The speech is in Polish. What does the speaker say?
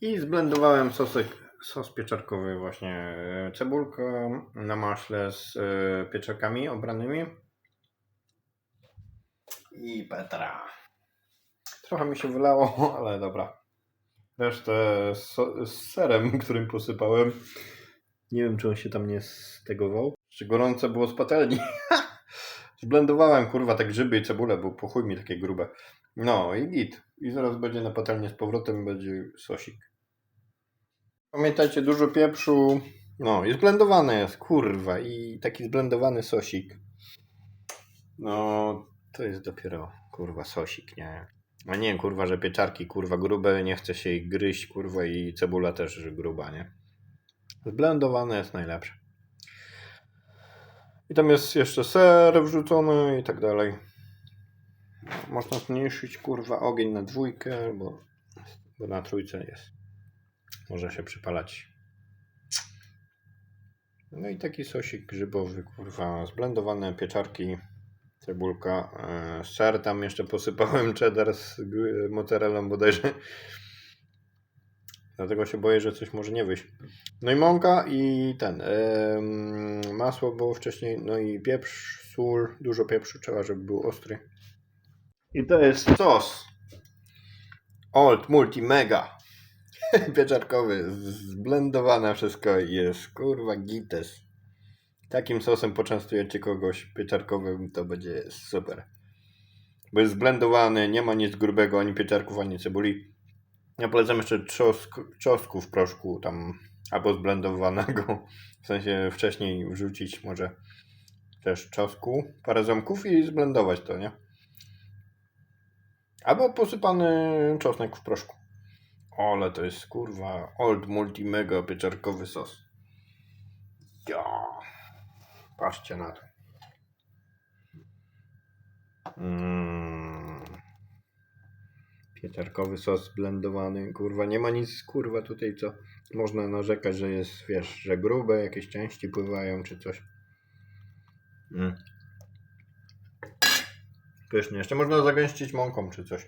I zblendowałem sosek, sos pieczarkowy właśnie. e, Cebulkę na maśle z e, pieczarkami obranymi. I Petra. Trochę mi się wylało, ale dobra. Resztę so- z serem, którym posypałem. Nie wiem, czy on się tam nie stegował. Czy gorące było z patelni. Zblendowałem kurwa te grzyby i cebulę, bo po chuj mi takie grube. No i git. I zaraz będzie na patelnię z powrotem, będzie sosik. Pamiętajcie, dużo pieprzu. No i zblendowane jest, kurwa. I taki zblendowany sosik. No, to jest dopiero, kurwa, sosik, nie? A nie, kurwa, że pieczarki, kurwa, grube, nie chce się ich gryźć, kurwa, i cebula też gruba, nie? Zblendowane jest najlepsze. I tam jest jeszcze ser wrzucony i tak dalej. Można zmniejszyć, kurwa, ogień na dwójkę, bo, bo na trójce jest. Może się przypalać. No i taki sosik grzybowy, kurwa, zblendowane pieczarki, cebulka, e, ser tam jeszcze posypałem cheddar z mozzarellą bodajże. Dlatego się boję, że coś może nie wyjść. No i mąka i ten, em, masło było wcześniej, no i pieprz, sól, dużo pieprzu trzeba, żeby był ostry. I to jest sos. Old Multi Mega. Pieczarkowy, zblendowane wszystko jest kurwa gites. Takim sosem poczęstujecie kogoś pieczarkowym, to będzie super. Bo jest zblendowany, nie ma nic grubego, ani pieczarków, ani cebuli. Ja polecam jeszcze trzosk, w proszku tam, albo zblendowanego. W sensie wcześniej wrzucić może też czosnku, parę ząbków i zblendować to, nie? Albo posypany czosnek w proszku. Ale to jest kurwa old multi mega pieczarkowy sos. Ja. Patrzcie na to. Mm. Pieczarkowy sos blendowany. Kurwa, nie ma nic kurwa tutaj co można narzekać, że jest, wiesz, że grube jakieś części pływają czy coś. Mm. Pysznie. Jeszcze można zagęścić mąką czy coś.